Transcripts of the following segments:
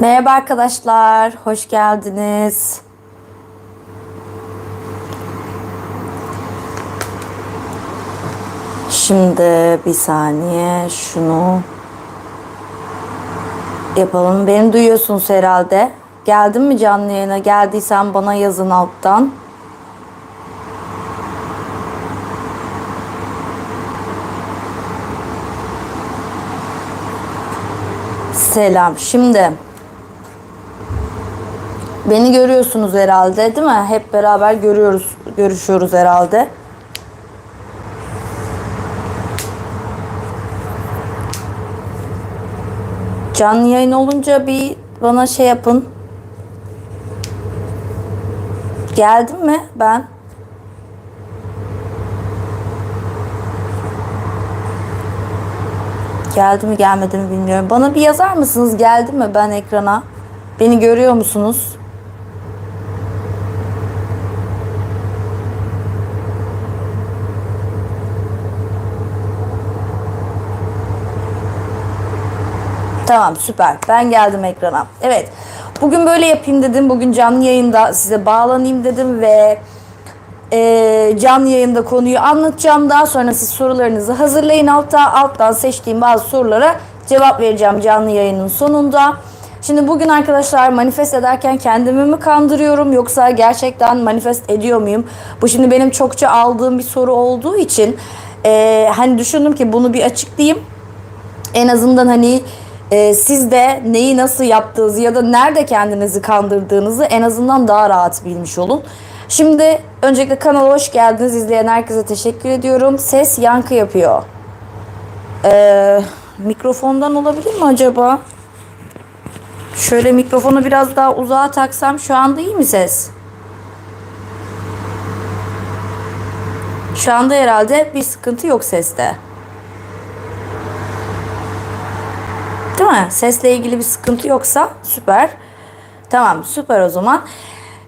Merhaba arkadaşlar, hoş geldiniz. Şimdi bir saniye şunu yapalım. Beni duyuyorsunuz herhalde. Geldin mi canlı yayına? Geldiysen bana yazın alttan. Selam. Şimdi beni görüyorsunuz herhalde değil mi? Hep beraber görüyoruz, görüşüyoruz herhalde. Canlı yayın olunca bir bana şey yapın. Geldim mi ben? Geldi mi gelmedi mi bilmiyorum. Bana bir yazar mısınız? Geldi mi ben ekrana? Beni görüyor musunuz? Tamam süper. Ben geldim ekrana. Evet. Bugün böyle yapayım dedim. Bugün canlı yayında size bağlanayım dedim ve e, canlı yayında konuyu anlatacağım. Daha sonra siz sorularınızı hazırlayın. Altta alttan seçtiğim bazı sorulara cevap vereceğim canlı yayının sonunda. Şimdi bugün arkadaşlar manifest ederken kendimi mi kandırıyorum yoksa gerçekten manifest ediyor muyum? Bu şimdi benim çokça aldığım bir soru olduğu için e, hani düşündüm ki bunu bir açıklayayım. En azından hani e, siz de neyi nasıl yaptığınızı ya da nerede kendinizi kandırdığınızı en azından daha rahat bilmiş olun. Şimdi öncelikle kanala hoş geldiniz. İzleyen herkese teşekkür ediyorum. Ses yankı yapıyor. Ee, mikrofondan olabilir mi acaba? Şöyle mikrofonu biraz daha uzağa taksam şu anda iyi mi ses? Şu anda herhalde bir sıkıntı yok seste. Değil mi? Sesle ilgili bir sıkıntı yoksa süper. Tamam süper o zaman.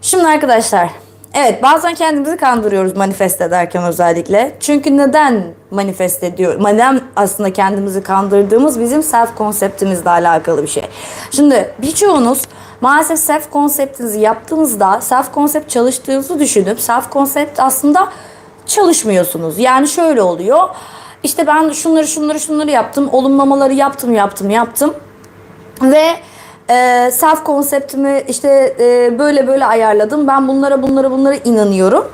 Şimdi arkadaşlar evet bazen kendimizi kandırıyoruz manifest ederken özellikle. Çünkü neden manifest ediyor? Neden aslında kendimizi kandırdığımız bizim self konseptimizle alakalı bir şey. Şimdi birçoğunuz maalesef self konseptinizi yaptığınızda self konsept çalıştığınızı düşünüp self konsept aslında çalışmıyorsunuz. Yani şöyle oluyor. İşte ben şunları şunları şunları yaptım. Olumlamaları yaptım yaptım yaptım. Ve e, self konseptimi işte e, böyle böyle ayarladım. Ben bunlara bunlara bunlara inanıyorum.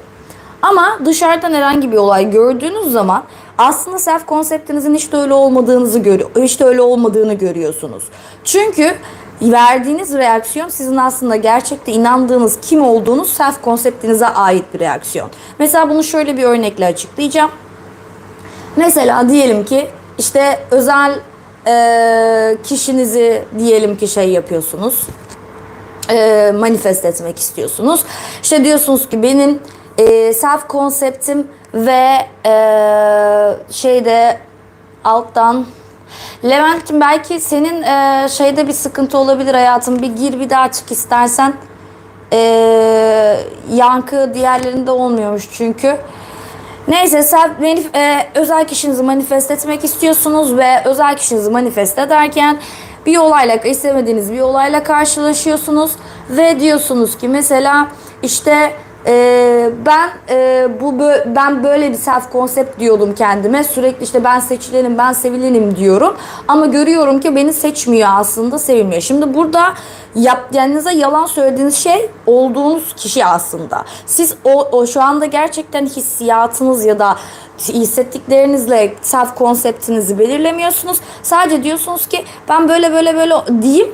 Ama dışarıdan herhangi bir olay gördüğünüz zaman aslında self konseptinizin hiç de öyle olmadığınızı görüyor, hiç de öyle olmadığını görüyorsunuz. Çünkü verdiğiniz reaksiyon sizin aslında gerçekte inandığınız kim olduğunuz self konseptinize ait bir reaksiyon. Mesela bunu şöyle bir örnekle açıklayacağım. Mesela diyelim ki işte özel e, kişinizi diyelim ki şey yapıyorsunuz. E, manifest etmek istiyorsunuz. İşte diyorsunuz ki benim e, self konseptim ve e, şeyde alttan Levent'cim belki senin e, şeyde bir sıkıntı olabilir hayatım. Bir gir bir daha çık istersen. E, yankı diğerlerinde olmuyormuş çünkü. Neyse self manif- e, özel kişinizi manifest etmek istiyorsunuz ve özel kişinizi manifest ederken bir olayla istemediğiniz bir olayla karşılaşıyorsunuz ve diyorsunuz ki mesela işte e, ben e, bu bö- ben böyle bir self konsept diyordum kendime sürekli işte ben seçilenim ben sevilenim diyorum ama görüyorum ki beni seçmiyor aslında sevilmiyor. Şimdi burada yap, kendinize yalan söylediğiniz şey olduğunuz kişi aslında. Siz o, o şu anda gerçekten hissiyatınız ya da hissettiklerinizle self konseptinizi belirlemiyorsunuz. Sadece diyorsunuz ki ben böyle böyle böyle diyeyim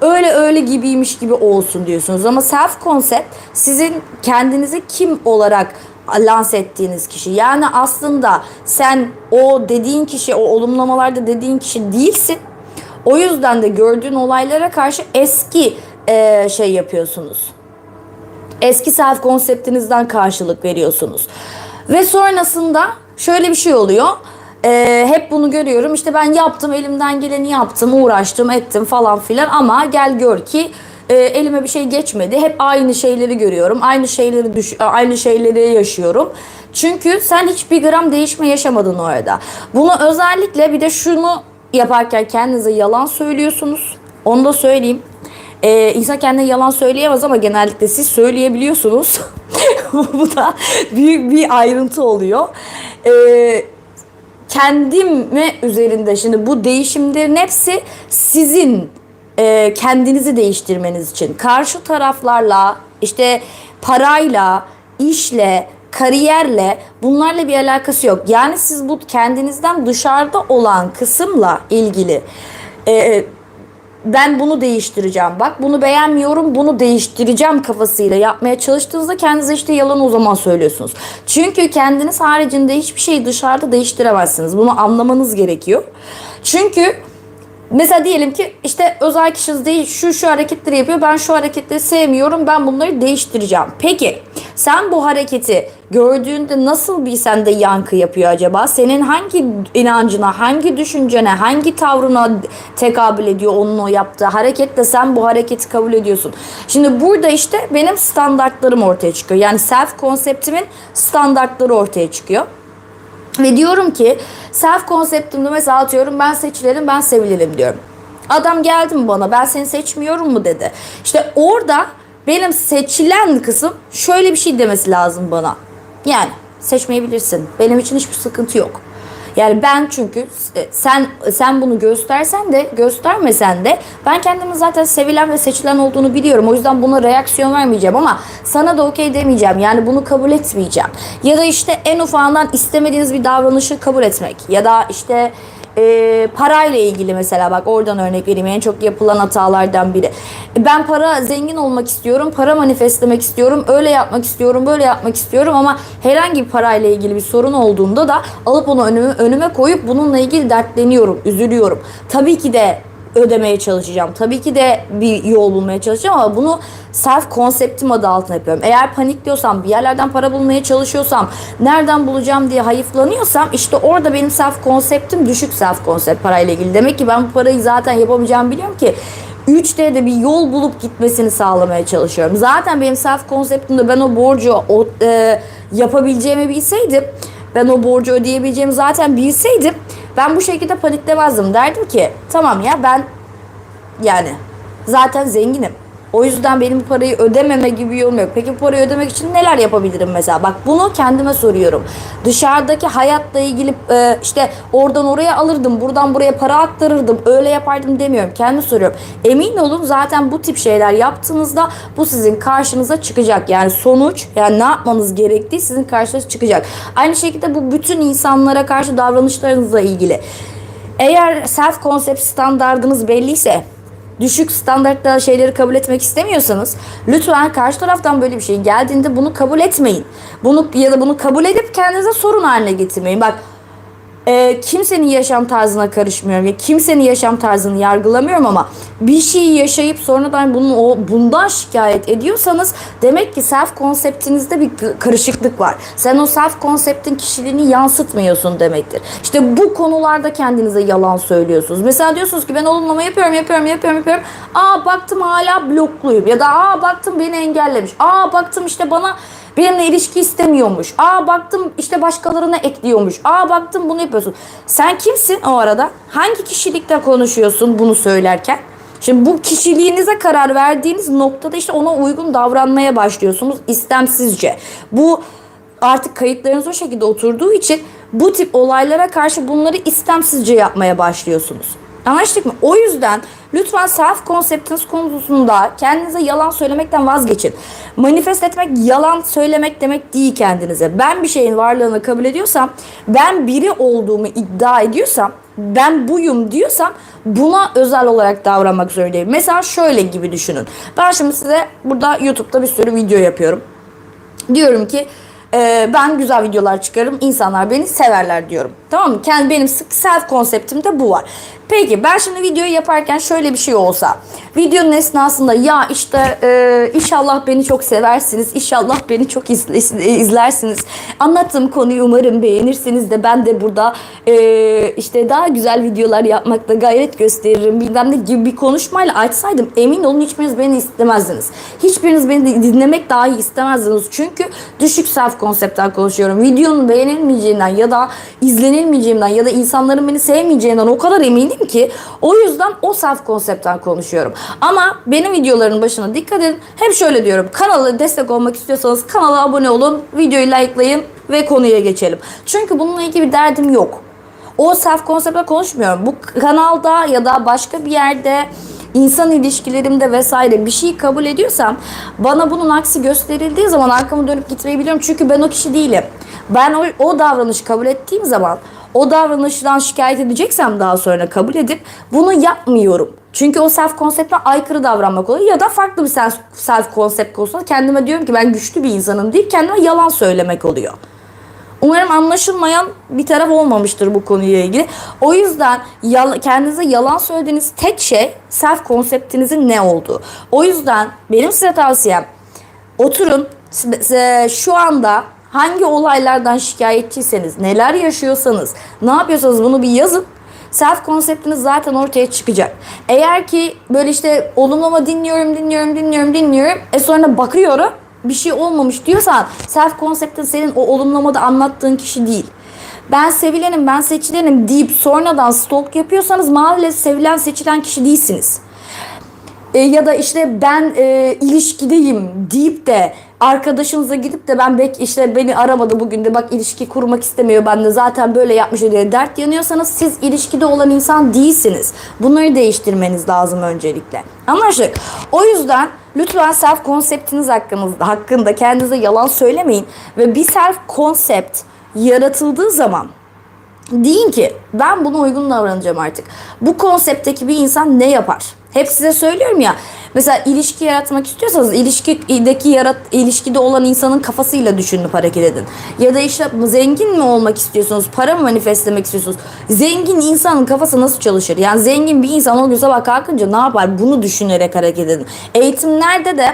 öyle öyle gibiymiş gibi olsun diyorsunuz. Ama self konsept sizin kendinizi kim olarak lanse ettiğiniz kişi. Yani aslında sen o dediğin kişi, o olumlamalarda dediğin kişi değilsin. O yüzden de gördüğün olaylara karşı eski e, şey yapıyorsunuz. Eski self konseptinizden karşılık veriyorsunuz. Ve sonrasında şöyle bir şey oluyor. Ee, hep bunu görüyorum. İşte ben yaptım, elimden geleni yaptım, uğraştım, ettim falan filan ama gel gör ki e, elime bir şey geçmedi. Hep aynı şeyleri görüyorum. Aynı şeyleri düş aynı şeyleri yaşıyorum. Çünkü sen hiçbir gram değişme yaşamadın orada. Bunu özellikle bir de şunu yaparken kendinize yalan söylüyorsunuz. Onu da söyleyeyim. Ee, insan kendine yalan söyleyemez ama genellikle siz söyleyebiliyorsunuz. Bu da büyük bir ayrıntı oluyor. Ee, kendime üzerinde şimdi bu değişimlerin hepsi sizin e, kendinizi değiştirmeniz için. Karşı taraflarla işte parayla, işle, kariyerle bunlarla bir alakası yok. Yani siz bu kendinizden dışarıda olan kısımla ilgili e, ben bunu değiştireceğim. Bak bunu beğenmiyorum, bunu değiştireceğim kafasıyla yapmaya çalıştığınızda kendinize işte yalan o zaman söylüyorsunuz. Çünkü kendiniz haricinde hiçbir şeyi dışarıda değiştiremezsiniz. Bunu anlamanız gerekiyor. Çünkü Mesela diyelim ki işte özel kişiniz değil şu şu hareketleri yapıyor. Ben şu hareketleri sevmiyorum. Ben bunları değiştireceğim. Peki sen bu hareketi gördüğünde nasıl bir sende yankı yapıyor acaba? Senin hangi inancına, hangi düşüncene, hangi tavrına tekabül ediyor onun o yaptığı hareketle sen bu hareketi kabul ediyorsun. Şimdi burada işte benim standartlarım ortaya çıkıyor. Yani self konseptimin standartları ortaya çıkıyor. Ve diyorum ki self konseptimde mesela atıyorum ben seçilerim ben sevilirim diyorum. Adam geldi mi bana ben seni seçmiyorum mu dedi. İşte orada benim seçilen kısım şöyle bir şey demesi lazım bana. Yani seçmeyebilirsin. Benim için hiçbir sıkıntı yok. Yani ben çünkü e, sen sen bunu göstersen de göstermesen de ben kendimin zaten sevilen ve seçilen olduğunu biliyorum. O yüzden buna reaksiyon vermeyeceğim ama sana da okey demeyeceğim. Yani bunu kabul etmeyeceğim. Ya da işte en ufağından istemediğiniz bir davranışı kabul etmek. Ya da işte e, parayla ilgili mesela bak oradan örnek vereyim en çok yapılan hatalardan biri. Ben para zengin olmak istiyorum, para manifestlemek istiyorum, öyle yapmak istiyorum, böyle yapmak istiyorum ama herhangi bir parayla ilgili bir sorun olduğunda da alıp onu önüme, önüme koyup bununla ilgili dertleniyorum, üzülüyorum. Tabii ki de ödemeye çalışacağım. Tabii ki de bir yol bulmaya çalışacağım ama bunu self konseptim adı altında yapıyorum. Eğer panikliyorsam, bir yerlerden para bulmaya çalışıyorsam, nereden bulacağım diye hayıflanıyorsam işte orada benim self konseptim düşük self konsept parayla ilgili. Demek ki ben bu parayı zaten yapamayacağımı biliyorum ki 3D'de bir yol bulup gitmesini sağlamaya çalışıyorum. Zaten benim self konseptimde ben o borcu o, e, yapabileceğimi bilseydim, ben o borcu ödeyebileceğimi zaten bilseydim ben bu şekilde paniklemezdim. Derdim ki tamam ya ben yani zaten zenginim. O yüzden benim parayı ödememe gibi bir yolum yok. Peki parayı ödemek için neler yapabilirim mesela? Bak bunu kendime soruyorum. Dışarıdaki hayatla ilgili e, işte oradan oraya alırdım, buradan buraya para aktarırdım, öyle yapardım demiyorum. Kendime soruyorum. Emin olun zaten bu tip şeyler yaptığınızda bu sizin karşınıza çıkacak. Yani sonuç yani ne yapmanız gerektiği sizin karşınıza çıkacak. Aynı şekilde bu bütün insanlara karşı davranışlarınızla ilgili. Eğer self konsept standardınız belliyse düşük standartta şeyleri kabul etmek istemiyorsanız lütfen karşı taraftan böyle bir şey geldiğinde bunu kabul etmeyin. Bunu ya da bunu kabul edip kendinize sorun haline getirmeyin. Bak e, kimsenin yaşam tarzına karışmıyorum ya kimsenin yaşam tarzını yargılamıyorum ama bir şeyi yaşayıp sonradan bunun o bundan şikayet ediyorsanız demek ki self konseptinizde bir karışıklık var. Sen o self konseptin kişiliğini yansıtmıyorsun demektir. İşte bu konularda kendinize yalan söylüyorsunuz. Mesela diyorsunuz ki ben olumlama yapıyorum, yapıyorum, yapıyorum, yapıyorum. Aa baktım hala blokluyum ya da aa baktım beni engellemiş. Aa baktım işte bana Benimle ilişki istemiyormuş. Aa baktım işte başkalarına ekliyormuş. Aa baktım bunu yapıyorsun. Sen kimsin o arada? Hangi kişilikte konuşuyorsun bunu söylerken? Şimdi bu kişiliğinize karar verdiğiniz noktada işte ona uygun davranmaya başlıyorsunuz istemsizce. Bu artık kayıtlarınız o şekilde oturduğu için bu tip olaylara karşı bunları istemsizce yapmaya başlıyorsunuz. Anlaştık mı? O yüzden lütfen self konseptiniz konusunda kendinize yalan söylemekten vazgeçin. Manifest etmek yalan söylemek demek değil kendinize. Ben bir şeyin varlığını kabul ediyorsam, ben biri olduğumu iddia ediyorsam, ben buyum diyorsam buna özel olarak davranmak zorundayım. Mesela şöyle gibi düşünün. Ben şimdi size burada YouTube'da bir sürü video yapıyorum. Diyorum ki e, ben güzel videolar çıkarım. insanlar beni severler diyorum. Tamam mı? Kendi benim self konseptimde bu var. Peki ben şimdi videoyu yaparken şöyle bir şey olsa. Videonun esnasında ya işte e, inşallah beni çok seversiniz. inşallah beni çok izlersiniz. Anlattığım konuyu umarım beğenirsiniz de ben de burada e, işte daha güzel videolar yapmakta gayret gösteririm. Bilmem ne gibi bir konuşmayla açsaydım emin olun hiçbiriniz beni istemezdiniz. Hiçbiriniz beni dinlemek dahi istemezdiniz. Çünkü düşük self konseptten konuşuyorum. Videonun beğenilmeyeceğinden ya da izlenilmeyeceğimden ya da insanların beni sevmeyeceğinden o kadar eminim öğrendim ki o yüzden o self konseptten konuşuyorum. Ama benim videoların başına dikkat edin. Hep şöyle diyorum. Kanala destek olmak istiyorsanız kanala abone olun, videoyu likelayın ve konuya geçelim. Çünkü bununla ilgili bir derdim yok. O self konseptle konuşmuyorum. Bu kanalda ya da başka bir yerde insan ilişkilerimde vesaire bir şey kabul ediyorsam bana bunun aksi gösterildiği zaman arkamı dönüp gitmeyi biliyorum. Çünkü ben o kişi değilim. Ben o, o davranışı kabul ettiğim zaman o davranıştan şikayet edeceksem daha sonra kabul edip bunu yapmıyorum. Çünkü o self konsepte aykırı davranmak oluyor ya da farklı bir self, self konsept konusunda kendime diyorum ki ben güçlü bir insanım deyip kendime yalan söylemek oluyor. Umarım anlaşılmayan bir taraf olmamıştır bu konuyla ilgili. O yüzden yal- kendinize yalan söylediğiniz tek şey self konseptinizin ne olduğu. O yüzden benim size tavsiyem oturun şu anda hangi olaylardan şikayetçiyseniz, neler yaşıyorsanız, ne yapıyorsanız bunu bir yazın. Self konseptiniz zaten ortaya çıkacak. Eğer ki böyle işte olumlama dinliyorum, dinliyorum, dinliyorum, dinliyorum. E sonra bakıyorum bir şey olmamış diyorsan self konseptin senin o olumlamada anlattığın kişi değil. Ben sevilenim, ben seçilenim deyip sonradan stalk yapıyorsanız maalesef sevilen seçilen kişi değilsiniz. E, ya da işte ben e, ilişkideyim deyip de arkadaşınıza gidip de ben bek işte beni aramadı bugün de bak ilişki kurmak istemiyor ben de zaten böyle yapmış diye dert yanıyorsanız siz ilişkide olan insan değilsiniz. Bunları değiştirmeniz lazım öncelikle. Anlaştık. O yüzden lütfen self konseptiniz hakkınızda, hakkında kendinize yalan söylemeyin ve bir self konsept yaratıldığı zaman Deyin ki ben buna uygun davranacağım artık. Bu konseptteki bir insan ne yapar? Hep size söylüyorum ya. Mesela ilişki yaratmak istiyorsanız ilişkideki yarat ilişkide olan insanın kafasıyla düşünüp hareket edin. Ya da işte zengin mi olmak istiyorsunuz? Para mı manifestlemek istiyorsunuz? Zengin insanın kafası nasıl çalışır? Yani zengin bir insan o gün sabah kalkınca ne yapar? Bunu düşünerek hareket edin. Eğitimlerde de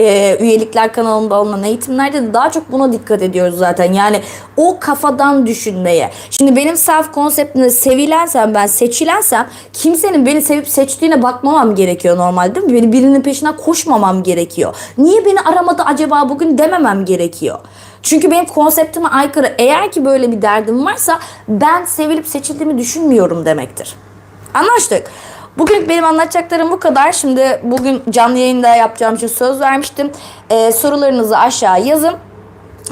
e, üyelikler kanalında alınan eğitimlerde de daha çok buna dikkat ediyoruz zaten. Yani o kafadan düşünmeye. Şimdi benim self konseptimde sevilensem ben seçilensem kimsenin beni sevip seçtiğine bakmamam gerekiyor normalde değil mi? Beni birinin peşinden koşmamam gerekiyor. Niye beni aramadı acaba bugün dememem gerekiyor. Çünkü benim konseptime aykırı. Eğer ki böyle bir derdim varsa ben sevilip seçildiğimi düşünmüyorum demektir. Anlaştık. Bugün benim anlatacaklarım bu kadar. Şimdi bugün canlı yayında yapacağım için söz vermiştim. Ee, sorularınızı aşağı yazın.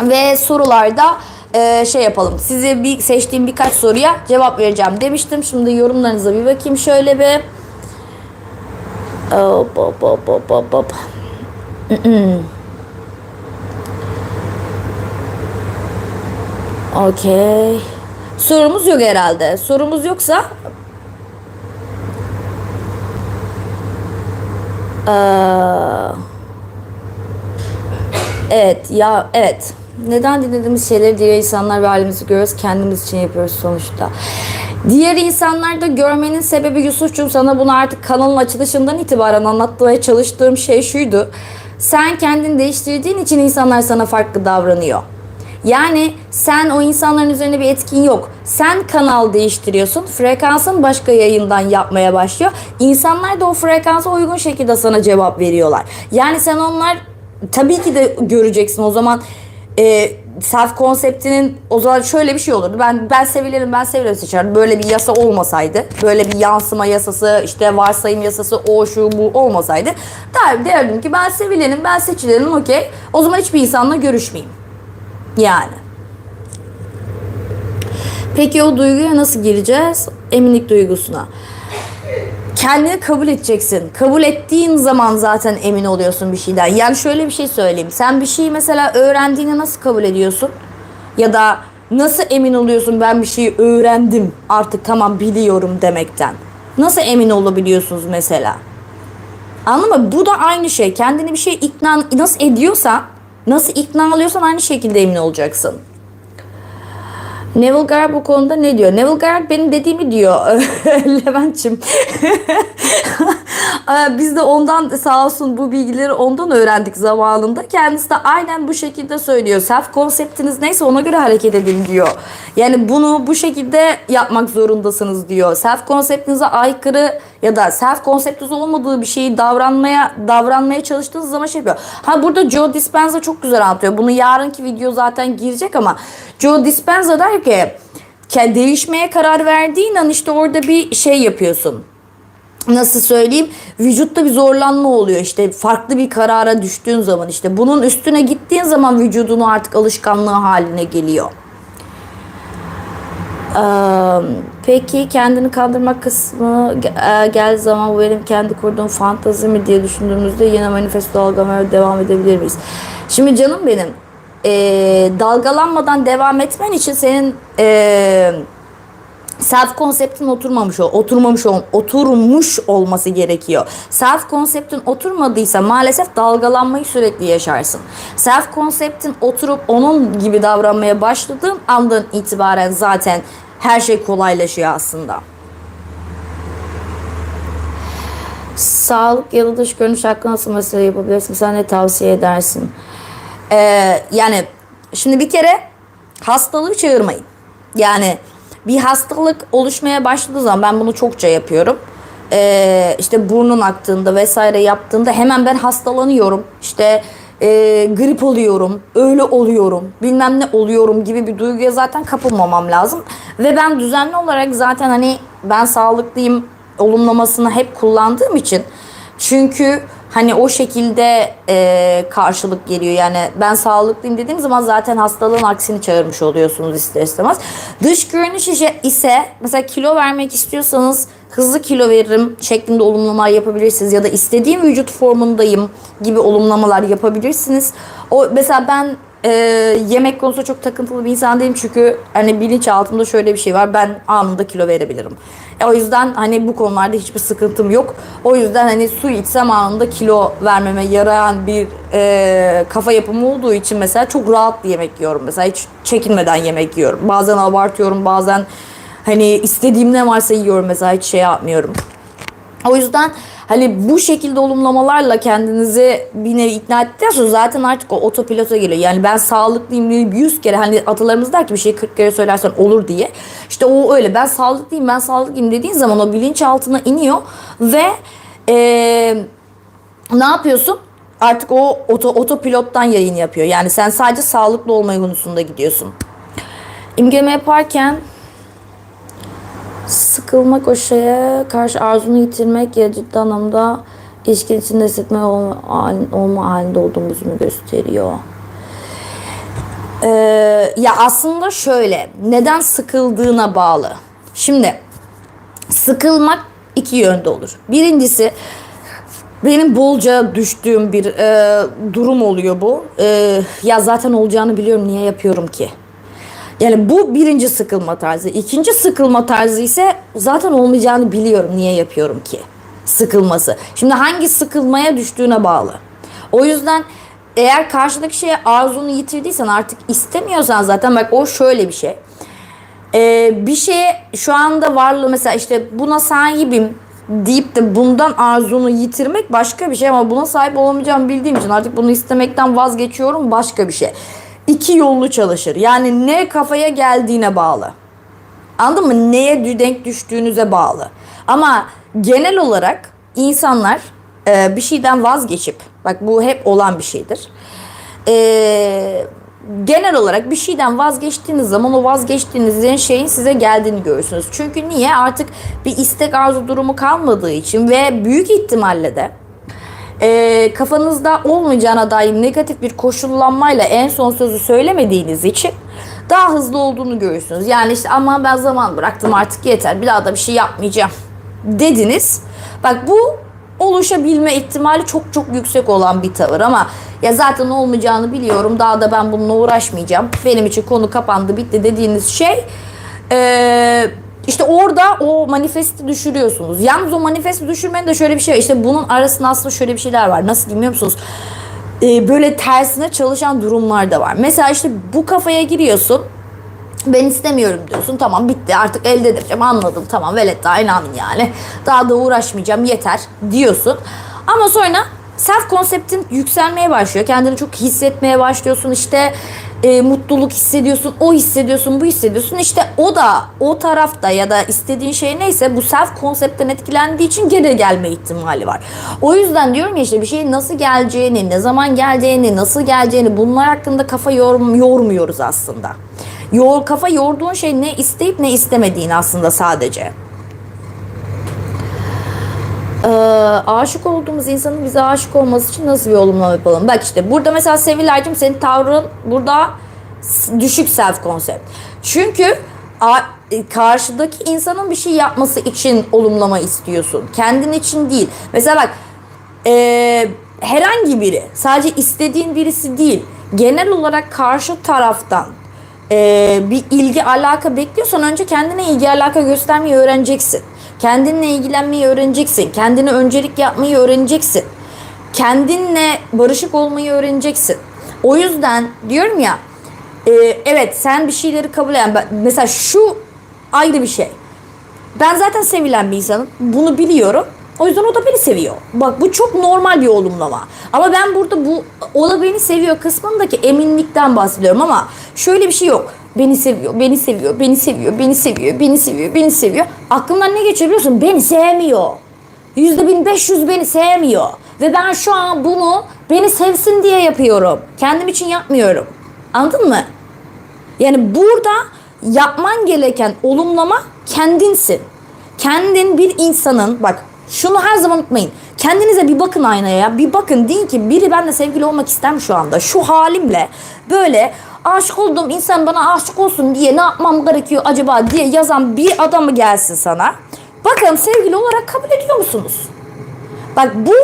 Ve sorularda e, şey yapalım. Size bir seçtiğim birkaç soruya cevap vereceğim demiştim. Şimdi yorumlarınıza bir bakayım şöyle bir. Hop hop hop hop hop hop. Okey. Sorumuz yok herhalde. Sorumuz yoksa Ee, evet ya evet. Neden dinlediğimiz şeyleri diğer insanlar ve halimizi görüyoruz? Kendimiz için yapıyoruz sonuçta. Diğer insanlarda görmenin sebebi Yusuf'cum sana bunu artık kanalın açılışından itibaren anlatmaya çalıştığım şey şuydu. Sen kendini değiştirdiğin için insanlar sana farklı davranıyor. Yani sen o insanların üzerine bir etkin yok. Sen kanal değiştiriyorsun. Frekansın başka yayından yapmaya başlıyor. İnsanlar da o frekansa uygun şekilde sana cevap veriyorlar. Yani sen onlar tabii ki de göreceksin o zaman e, self konseptinin o zaman şöyle bir şey olurdu. Ben ben sevilerim ben sevilerim seçerdim. Böyle bir yasa olmasaydı, böyle bir yansıma yasası, işte varsayım yasası, o şu bu olmasaydı der, derdim ki ben sevilenim, ben seçilerim okey. O zaman hiçbir insanla görüşmeyeyim. Yani. Peki o duyguya nasıl gireceğiz? Eminlik duygusuna. Kendini kabul edeceksin. Kabul ettiğin zaman zaten emin oluyorsun bir şeyden. Yani şöyle bir şey söyleyeyim. Sen bir şeyi mesela öğrendiğini nasıl kabul ediyorsun? Ya da nasıl emin oluyorsun ben bir şeyi öğrendim artık tamam biliyorum demekten. Nasıl emin olabiliyorsunuz mesela? Anladın mı? Bu da aynı şey. Kendini bir şey ikna nasıl ediyorsan Nasıl ikna alıyorsan aynı şekilde emin olacaksın. Neville Garb bu konuda ne diyor? Neville Garb benim dediğimi diyor. Levent'çim. Biz de ondan sağ olsun bu bilgileri ondan öğrendik zamanında. Kendisi de aynen bu şekilde söylüyor. Self konseptiniz neyse ona göre hareket edin diyor. Yani bunu bu şekilde yapmak zorundasınız diyor. Self konseptinize aykırı ya da self konseptiniz olmadığı bir şeyi davranmaya davranmaya çalıştığınız zaman şey yapıyor. Ha burada Joe Dispenza çok güzel anlatıyor. Bunu yarınki video zaten girecek ama Joe Dispenza der ki değişmeye karar verdiğin an işte orada bir şey yapıyorsun nasıl söyleyeyim vücutta bir zorlanma oluyor işte farklı bir karara düştüğün zaman işte bunun üstüne gittiğin zaman vücudunu artık alışkanlığı haline geliyor. Peki kendini kandırmak kısmı ge- e, geldiği zaman bu benim kendi kurduğum fantazi mi diye düşündüğümüzde yine manifesto dalgalamaya devam edebilir miyiz? Şimdi canım benim eee, dalgalanmadan devam etmen için senin eee self konseptin oturmamış ol, oturmamış ol, oturmuş olması gerekiyor. Self konseptin oturmadıysa maalesef dalgalanmayı sürekli yaşarsın. Self konseptin oturup onun gibi davranmaya başladığın andan itibaren zaten her şey kolaylaşıyor aslında. Sağlık ya da dış görünüş hakkında nasıl mesele yapabilirsin? Sen ne tavsiye edersin? Ee, yani şimdi bir kere hastalığı çağırmayın. Yani bir hastalık oluşmaya başladığı zaman ben bunu çokça yapıyorum. Ee, işte burnun aktığında vesaire yaptığında hemen ben hastalanıyorum. İşte e, grip oluyorum, öyle oluyorum, bilmem ne oluyorum gibi bir duyguya zaten kapılmamam lazım. Ve ben düzenli olarak zaten hani ben sağlıklıyım olumlamasını hep kullandığım için çünkü hani o şekilde e, karşılık geliyor. Yani ben sağlıklıyım dediğim zaman zaten hastalığın aksini çağırmış oluyorsunuz ister istemez. Dış görünüş ise mesela kilo vermek istiyorsanız hızlı kilo veririm şeklinde olumlamalar yapabilirsiniz. Ya da istediğim vücut formundayım gibi olumlamalar yapabilirsiniz. O mesela ben e, yemek konusunda çok takıntılı bir insan değilim çünkü hani bilinçaltımda şöyle bir şey var ben anında kilo verebilirim. E, o yüzden hani bu konularda hiçbir sıkıntım yok. O yüzden hani su içsem anında kilo vermeme yarayan bir e, kafa yapımı olduğu için mesela çok rahat yemek yiyorum. Mesela hiç çekinmeden yemek yiyorum. Bazen abartıyorum bazen hani istediğim ne varsa yiyorum mesela hiç şey yapmıyorum. O yüzden hani bu şekilde olumlamalarla kendinizi bir nevi ikna ettikten sonra zaten artık o otopilota geliyor. Yani ben sağlıklıyım diye 100 kere hani atalarımız der ki bir şeyi 40 kere söylersen olur diye. İşte o öyle ben sağlıklıyım ben sağlıklıyım dediğin zaman o bilinçaltına iniyor ve eee ne yapıyorsun? Artık o oto, otopilottan yayın yapıyor. Yani sen sadece sağlıklı olma konusunda gidiyorsun. İmgeleme yaparken sıkılmak o şeye karşı arzunu yitirmek ya ciddi anlamda ilişkin içinde hissetme olma, olma halinde olduğumuzu mu gösteriyor? Ee, ya aslında şöyle neden sıkıldığına bağlı. Şimdi sıkılmak iki yönde olur. Birincisi benim bolca düştüğüm bir e, durum oluyor bu. E, ya zaten olacağını biliyorum niye yapıyorum ki? Yani bu birinci sıkılma tarzı. İkinci sıkılma tarzı ise zaten olmayacağını biliyorum niye yapıyorum ki? Sıkılması. Şimdi hangi sıkılmaya düştüğüne bağlı. O yüzden eğer karşıdaki şeye arzunu yitirdiysen artık istemiyorsan zaten bak o şöyle bir şey. Ee, bir şeye şu anda varlığı mesela işte buna sahibim deyip de bundan arzunu yitirmek başka bir şey ama buna sahip olamayacağımı bildiğim için artık bunu istemekten vazgeçiyorum başka bir şey. İki yollu çalışır. Yani ne kafaya geldiğine bağlı. Anladın mı? Neye denk düştüğünüze bağlı. Ama genel olarak insanlar e, bir şeyden vazgeçip, bak bu hep olan bir şeydir. E, genel olarak bir şeyden vazgeçtiğiniz zaman o vazgeçtiğiniz şeyin size geldiğini görürsünüz. Çünkü niye? Artık bir istek arzu durumu kalmadığı için ve büyük ihtimalle de e, kafanızda olmayacağına dair negatif bir koşullanmayla en son sözü söylemediğiniz için daha hızlı olduğunu görürsünüz. Yani işte ama ben zaman bıraktım artık yeter bir daha da bir şey yapmayacağım dediniz. Bak bu oluşabilme ihtimali çok çok yüksek olan bir tavır ama ya zaten olmayacağını biliyorum daha da ben bununla uğraşmayacağım. Benim için konu kapandı bitti dediğiniz şey eee işte orada o manifesti düşürüyorsunuz. Yalnız o manifesti düşürmenin de şöyle bir şey var. İşte bunun arasında aslında şöyle bir şeyler var. Nasıl bilmiyor musunuz? Ee, böyle tersine çalışan durumlar da var. Mesela işte bu kafaya giriyorsun. Ben istemiyorum diyorsun. Tamam bitti artık elde edeceğim anladım. Tamam velet daha amin yani. Daha da uğraşmayacağım yeter diyorsun. Ama sonra self konseptin yükselmeye başlıyor. Kendini çok hissetmeye başlıyorsun. İşte e, mutluluk hissediyorsun. O hissediyorsun bu hissediyorsun. İşte o da o tarafta ya da istediğin şey neyse bu self konseptten etkilendiği için geri gelme ihtimali var. O yüzden diyorum ya işte bir şeyin nasıl geleceğini, ne zaman geleceğini, nasıl geleceğini bunlar hakkında kafa yorum, yormuyoruz aslında. Yor, kafa yorduğun şey ne isteyip ne istemediğin aslında sadece. Ee, aşık olduğumuz insanın bize aşık olması için nasıl bir olumlama yapalım? Bak işte burada mesela Sevilay'cığım senin tavrın burada düşük self concept. Çünkü a- e, karşıdaki insanın bir şey yapması için olumlama istiyorsun. Kendin için değil. Mesela bak e, herhangi biri sadece istediğin birisi değil. Genel olarak karşı taraftan e, bir ilgi alaka bekliyorsan önce kendine ilgi alaka göstermeyi öğreneceksin. Kendinle ilgilenmeyi öğreneceksin. Kendine öncelik yapmayı öğreneceksin. Kendinle barışık olmayı öğreneceksin. O yüzden diyorum ya e, evet sen bir şeyleri kabul eden mesela şu ayrı bir şey. Ben zaten sevilen bir insanım. Bunu biliyorum. O yüzden o da beni seviyor. Bak bu çok normal bir olumlama. Ama ben burada bu o da beni seviyor kısmındaki eminlikten bahsediyorum ama şöyle bir şey yok. Beni seviyor, beni seviyor, beni seviyor, beni seviyor, beni seviyor, beni seviyor. Aklımdan ne geçiyor biliyor musun? Beni sevmiyor. Yüzde bin beş yüz beni sevmiyor. Ve ben şu an bunu beni sevsin diye yapıyorum. Kendim için yapmıyorum. Anladın mı? Yani burada yapman gereken olumlama kendinsin. Kendin bir insanın bak şunu her zaman unutmayın. Kendinize bir bakın aynaya. Bir bakın deyin ki biri benimle sevgili olmak ister mi şu anda? Şu halimle böyle aşık olduğum insan bana aşık olsun diye ne yapmam gerekiyor acaba diye yazan bir adamı gelsin sana. Bakın sevgili olarak kabul ediyor musunuz? Bak bu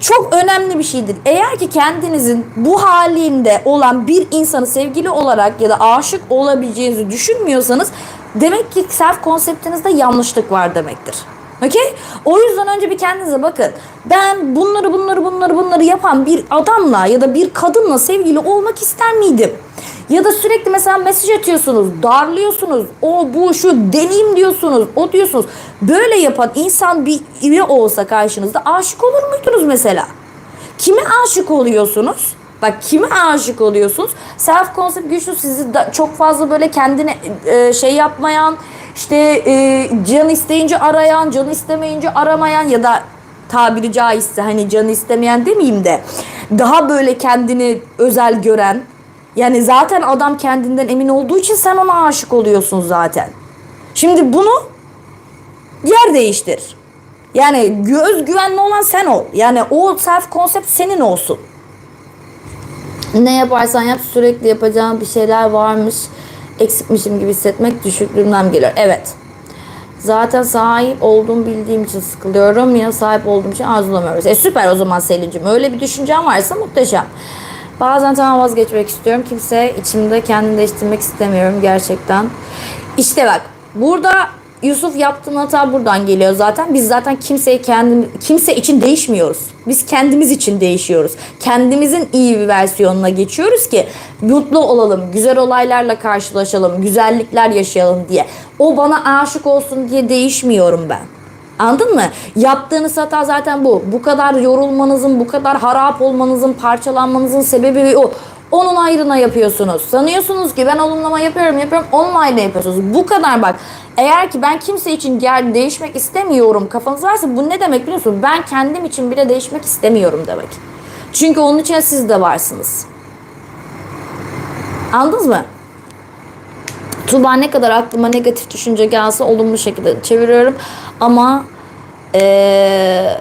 çok önemli bir şeydir. Eğer ki kendinizin bu halinde olan bir insanı sevgili olarak ya da aşık olabileceğinizi düşünmüyorsanız demek ki self konseptinizde yanlışlık var demektir. Okey? O yüzden önce bir kendinize bakın. Ben bunları bunları bunları bunları yapan bir adamla ya da bir kadınla sevgili olmak ister miydim? Ya da sürekli mesela mesaj atıyorsunuz, darlıyorsunuz, o bu şu deneyim diyorsunuz, o diyorsunuz. Böyle yapan insan bir biri olsa karşınızda aşık olur muydunuz mesela? Kime aşık oluyorsunuz? Bak kime aşık oluyorsunuz? Self concept güçlü sizi da çok fazla böyle kendine e, şey yapmayan, işte e, can isteyince arayan, can istemeyince aramayan ya da tabiri caizse hani canı istemeyen demeyeyim de daha böyle kendini özel gören yani zaten adam kendinden emin olduğu için sen ona aşık oluyorsun zaten. Şimdi bunu yer değiştir. Yani göz güvenli olan sen ol. Yani o self concept senin olsun. Ne yaparsan yap sürekli yapacağın bir şeyler varmış. Eksikmişim gibi hissetmek düşüklüğümden geliyor. Evet. Zaten sahip olduğumu bildiğim için sıkılıyorum ya sahip olduğum için arzulamıyoruz. E süper o zaman Selin'cim. Öyle bir düşüncen varsa muhteşem. Bazen tamam vazgeçmek istiyorum. Kimse içimde kendimi değiştirmek istemiyorum gerçekten. İşte bak burada Yusuf yaptığın hata buradan geliyor zaten. Biz zaten kimseyi kendim kimse için değişmiyoruz. Biz kendimiz için değişiyoruz. Kendimizin iyi bir versiyonuna geçiyoruz ki mutlu olalım, güzel olaylarla karşılaşalım, güzellikler yaşayalım diye. O bana aşık olsun diye değişmiyorum ben. Anladın mı? Yaptığınız hata zaten bu. Bu kadar yorulmanızın, bu kadar harap olmanızın, parçalanmanızın sebebi o. Onun ayrına yapıyorsunuz. Sanıyorsunuz ki ben olumlama yapıyorum, yapıyorum. Onun ayrına yapıyorsunuz. Bu kadar bak. Eğer ki ben kimse için gel değişmek istemiyorum kafanız varsa bu ne demek biliyor musunuz? Ben kendim için bile değişmek istemiyorum demek. Çünkü onun için siz de varsınız. Anladınız mı? Tuğba ne kadar aklıma negatif düşünce gelse olumlu şekilde çeviriyorum. Ama eee,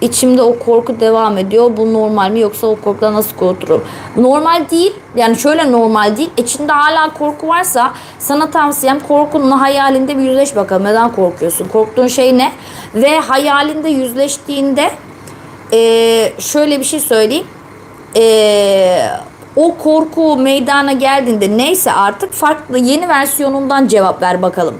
içimde o korku devam ediyor. Bu normal mi yoksa o korkudan nasıl kurtulurum? Normal değil. Yani şöyle normal değil. İçinde hala korku varsa sana tavsiyem korkunla hayalinde bir yüzleş bakalım. Neden korkuyorsun? Korktuğun şey ne? Ve hayalinde yüzleştiğinde eee, şöyle bir şey söyleyeyim. Eee, o korku meydana geldiğinde neyse artık farklı yeni versiyonundan cevap ver bakalım.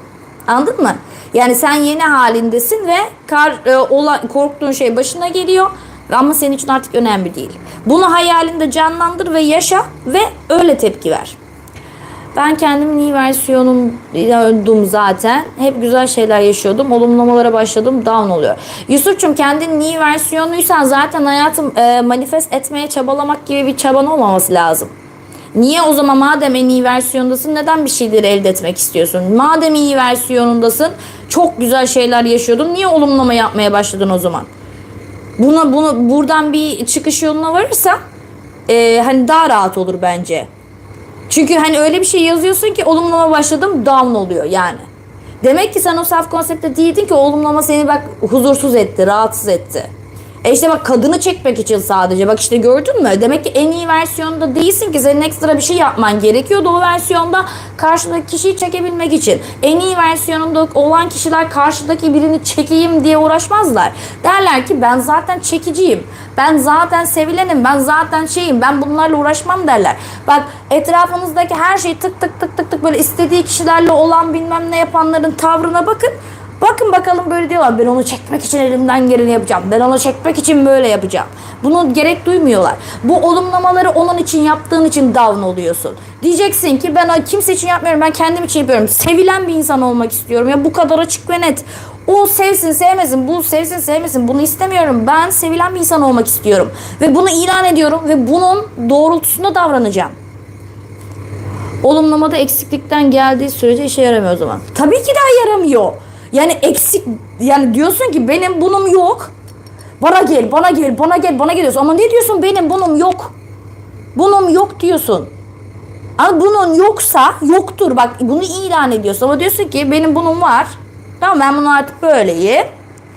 Anladın mı? Yani sen yeni halindesin ve kar, e, olan, korktuğun şey başına geliyor ama senin için artık önemli değil. Bunu hayalinde canlandır ve yaşa ve öyle tepki ver. Ben kendimin iyi versiyonumdum zaten. Hep güzel şeyler yaşıyordum. Olumlamalara başladım. Down oluyor. Yusuf'cum kendinin iyi versiyonuysan zaten hayatım e, manifest etmeye çabalamak gibi bir çaban olmaması lazım. Niye o zaman madem en iyi versiyondasın neden bir şeyleri elde etmek istiyorsun? Madem iyi versiyonundasın çok güzel şeyler yaşıyordun. Niye olumlama yapmaya başladın o zaman? Buna bunu buradan bir çıkış yoluna varırsa e, hani daha rahat olur bence. Çünkü hani öyle bir şey yazıyorsun ki olumlama başladım down oluyor yani. Demek ki sen o self konsepte değildin ki olumlama seni bak huzursuz etti, rahatsız etti. E işte bak kadını çekmek için sadece. Bak işte gördün mü? Demek ki en iyi versiyonda değilsin ki senin ekstra bir şey yapman gerekiyordu o versiyonda karşıdaki kişiyi çekebilmek için. En iyi versiyonunda olan kişiler karşıdaki birini çekeyim diye uğraşmazlar. Derler ki ben zaten çekiciyim. Ben zaten sevilenim. Ben zaten şeyim. Ben bunlarla uğraşmam derler. Bak etrafınızdaki her şey tık tık tık tık tık böyle istediği kişilerle olan bilmem ne yapanların tavrına bakın. Bakın bakalım böyle diyorlar. Ben onu çekmek için elimden geleni yapacağım. Ben onu çekmek için böyle yapacağım. Bunu gerek duymuyorlar. Bu olumlamaları onun için yaptığın için down oluyorsun. Diyeceksin ki ben kimse için yapmıyorum. Ben kendim için yapıyorum. Sevilen bir insan olmak istiyorum. Ya bu kadar açık ve net. O sevsin sevmesin, bu sevsin sevmesin bunu istemiyorum. Ben sevilen bir insan olmak istiyorum. Ve bunu ilan ediyorum ve bunun doğrultusunda davranacağım. Olumlamada eksiklikten geldiği sürece işe yaramıyor o zaman. Tabii ki de yaramıyor. Yani eksik yani diyorsun ki benim bunum yok. Bana gel, bana gel, bana gel, bana geliyorsun. Ama ne diyorsun benim bunum yok. Bunum yok diyorsun. Ama bunun yoksa yoktur. Bak bunu ilan ediyorsun. Ama diyorsun ki benim bunun var. Tamam ben bunu artık böyleyim.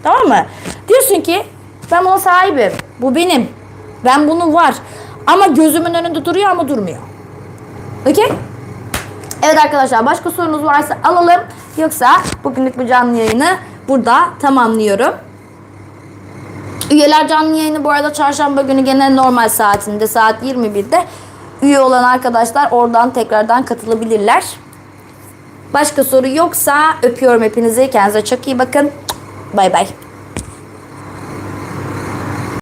Tamam mı? Diyorsun ki ben buna sahibim. Bu benim. Ben bunu var. Ama gözümün önünde duruyor ama durmuyor. Okey? Evet arkadaşlar başka sorunuz varsa alalım. Yoksa bugünlük bu canlı yayını burada tamamlıyorum. Üyeler canlı yayını bu arada çarşamba günü gene normal saatinde saat 21'de üye olan arkadaşlar oradan tekrardan katılabilirler. Başka soru yoksa öpüyorum hepinizi. Kendinize çok iyi bakın. Bay bay.